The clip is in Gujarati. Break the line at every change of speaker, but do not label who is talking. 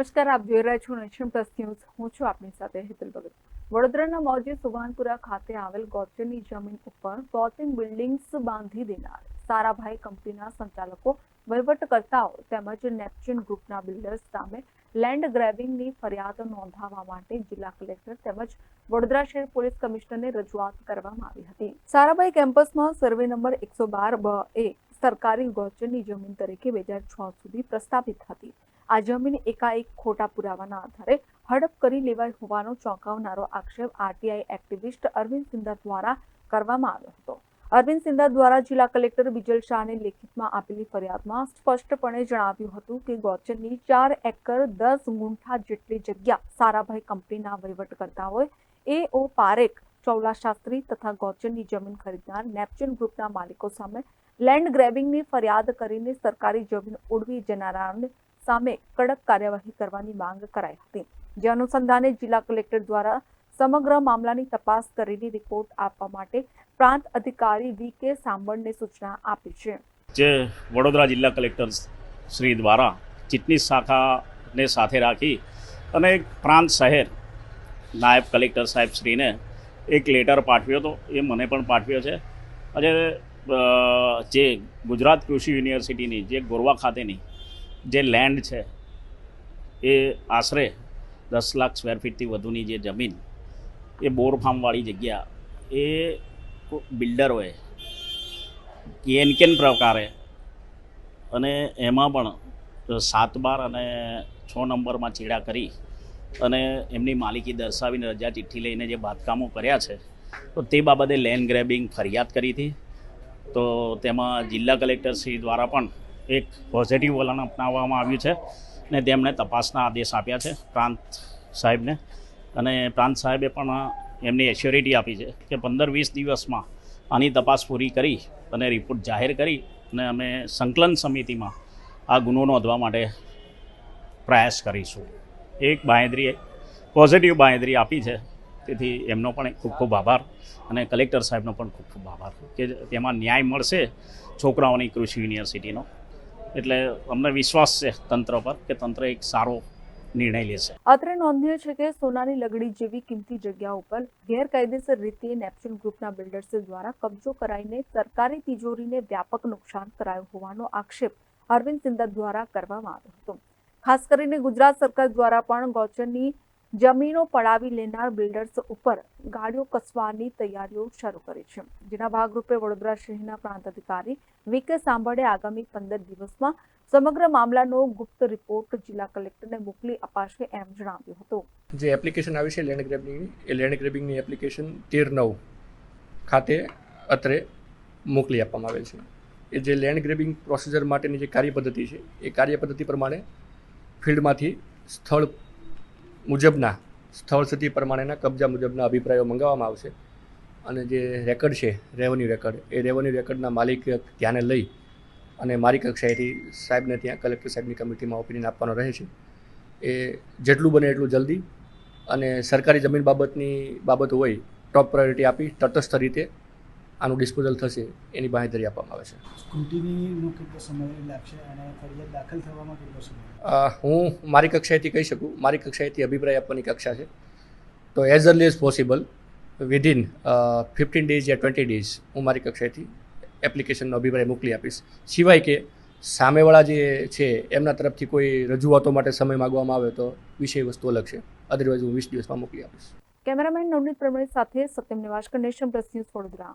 નમસ્કાર, આપ જોઈ રહ્યા છો નેશન પ્લસ ન્યૂઝ. હું છું આપની સાથે હેતલ ભગત. વડોદરાના મોજે સુભાનપુરા ખાતે આવેલ ગોચરની જમીન ઉપર ગોચિંગ બિલ્ડિંગ્સ બાંધી દેનાર સારાભાઈ કંપનીના સંચાલકો, વહીવટકર્તાઓ તેમજ નેપચ્યુન ગ્રુપના બિલ્ડર્સ સામે લેન્ડ ગ્રેબિંગની ફરિયાદ નોંધાવવા માટે જિલ્લા કલેક્ટર તેમજ વડોદરા શહેર પોલીસ કમિશનરને રજૂઆત કરવામાં આવી હતી. સારાભાઈ કેમ્પસમાં સર્વે નંબર એકસો બાર બ એ સરકારી ગોચરની જમીન તરીકે બે હજાર છ સુધી પ્રસ્થાપિત હતી. આ જમીન એકાએક ખોટા પુરાવાના આધારે હડપ કરી લેવાઈ હોવાનો ચોંકાવનારો આક્ષેપ આરટીઆઈ એક્ટિવિસ્ટ અરવિંદ સિંધા દ્વારા કરવામાં આવ્યો હતો. અરવિંદ સિંધા દ્વારા જિલ્લા કલેક્ટર બિજલ શાહને લેખિતમાં આપેલી ફરિયાદમાં સ્પષ્ટપણે જણાવ્યું હતું કે ગોચરની ચાર એકર દસ ગુંઠા જેટલી જગ્યા સારાભાઈ કંપનીના વહીવટકર્તાઓએ એ ઓ પારેખ, ચૌલા શાસ્ત્રી તથા ગોચરની જમીન ખરીદનાર નેપચ્યુન ગ્રુપના માલિકો સામે લેન્ડ ગ્રેબિંગની ફરિયાદ કરીને સરકારી જમીન ઉડવી જનારાઓને સામે કડક કાર્યવાહી કરવાની માંગ કરાઈ હતી. જે અનુસંધાને જિલ્લા કલેક્ટર દ્વારા સમગ્ર મામલાની તપાસ કરીને રિપોર્ટ આપવા માટે પ્રાંત અધિકારી વી કે સાંબળને સૂચના આપી છે.
જે વડોદરા જિલ્લા કલેક્ટર શ્રી દ્વારા ચીટની શાખાને સાથે રાખી અને પ્રાંત શહેર નાયબ કલેક્ટર સાહેબ શ્રીને એક લેટર પાઠવ્યો હતો, એ મને પણ પાઠવ્યો છે. આજે જે ગુજરાત કૃષિ યુનિવર્સિટીની, જે ગોરવા ખાતેની જે લેન્ડ છે, એ આશરે દસ લાખ સ્ક્વેર ફીટથી વધુની જે જમીન, એ બોર ફાર્મવાળી જગ્યા, એ બિલ્ડરોએ કેન કેન પ્રકારે. અને એમાં પણ સાત બાર અને છ નંબરમાં ચેડા કરી અને એમની માલિકી દર્શાવીને રજા ચિઠ્ઠી લઈને જે બાંધકામો કર્યા છે, તો તે બાબતે લેન્ડ ગ્રેબિંગ ફરિયાદ કરી હતી. તો તેમાં જિલ્લા કલેક્ટરશ્રી દ્વારા પણ એક પોઝિટિવ વલણ અપનાવવામાં આવ્યું છે ને તેમણે તપાસના આદેશ આપ્યા છે પ્રાંત સાહેબને. અને પ્રાંત સાહેબે પણ એમની એશ્યોરિટી આપી છે કે પંદર વીસ દિવસમાં આની તપાસ પૂરી કરી અને રિપોર્ટ જાહેર કરી અને અમે સંકલન સમિતિમાં આ ગુનો નોંધવા માટે પ્રયાસ કરીશું. એક બાંયધરી પોઝિટિવ બાંયધરી આપી છે. તેથી એમનો પણ ખૂબ ખૂબ આભાર અને કલેક્ટર સાહેબનો પણ ખૂબ ખૂબ આભાર કે તેમાં ન્યાય મળશે છોકરાઓની કૃષિ યુનિવર્સિટીનો. એટલે અમને વિશ્વાસ છે તંત્ર પર કે તંત્ર એક સારો નિર્ણય લેશે.
અત્રે નોંધનીય છે કે સોનાની લગડી જેવી કિંમતી જગ્યા ઉપર ગેરકાયદેસર રીતે નેપ્ચ્યુન ગ્રુપના બિલ્ડર્સ દ્વારા કબજો કરાઈને સરકારી તિજોરીને વ્યાપક નુકસાન કરાયું હોવાનો આક્ષેપ અરવિંદ સિંધા દ્વારા કરવામાં આવ્યો હતો. ખાસ કરીને ગુજરાત સરકાર દ્વારા પણ ગૌચરની જમીનો પડાવી લેનાર બિલ્ડર્સ ઉપર ગાડીઓ કસવાની તૈયારીઓ શરૂ કરી છે. જેના ભાગરૂપે વડોદરા શહેરના પ્રાંત અધિકારી વી કે સાંભળે આગામી પંદર દિવસમાં સમગ્ર મામલાનો ગુપ્ત રિપોર્ટ જિલ્લા કલેક્ટરને મોકલી અપાશે એમ જણાવ્યું હતું.
જે એપ્લિકેશન આવી છે લેન્ડ ગ્રેબિંગની એ લેન્ડ ગ્રેબિંગની એપ્લિકેશન તેર નવ ખાતે અત્રે મોકલી આપવામાં આવેલ છે. એ જે લેન્ડ ગ્રેબિંગ પ્રોસિજર માટેની જે કાર્યપદ્ધતિ છે, એ કાર્યપદ્ધતિ પ્રમાણે ફિલ્ડમાંથી સ્થળ મુજબના સ્થળ સ્થિતિ પ્રમાણેના કબજા મુજબના અભિપ્રાયો મંગાવવામાં આવશે. અને જે રેકર્ડ છે રેવન્યુ રેકર્ડ એ રેવન્યુ રેકર્ડના માલિક ધ્યાને લઈ અને મારી કક્ષાએથી સાહેબને ત્યાં કલેક્ટર સાહેબની કમિટીમાં ઓપિનિયન આપવાનો રહે છે. એ જેટલું બને એટલું જલ્દી અને સરકારી જમીન બાબતની બાબત હોય ટોપ પ્રાયોરિટી આપી, તટસ્થ રીતે આનું ડિસ્પોઝલ થશે એની બાંહેધરી આપવામાં આવે છે.
સ્કૂટીનીનો કેટલો સમય લાગશે અને ફરિયાદ દાખલ થવામાં કેટલો સમય
હું મારી કક્ષાએથી કહી શકું મારી કક્ષાએથી અભિપ્રાય આપવાની કક્ષા છે. તો as early as possible within fifteen days યા ટ્વેન્ટી ડેઝ હું મારી કક્ષાએથી એપ્લિકેશનનો અભિપ્રાય મોકલી આપીશ. સિવાય કે સામેવાળા જે છે એમના તરફથી કોઈ રજૂઆતો માટે સમય માગવામાં આવે તો વિષય વસ્તુ અલગ છે. અદરવાઇઝ હું વીસ દિવસમાં મોકલી આપીશ.
કેમેરામેન નવનીત પ્રમાણે સાથે Satyam Niwas Nation Plus News Vadodara.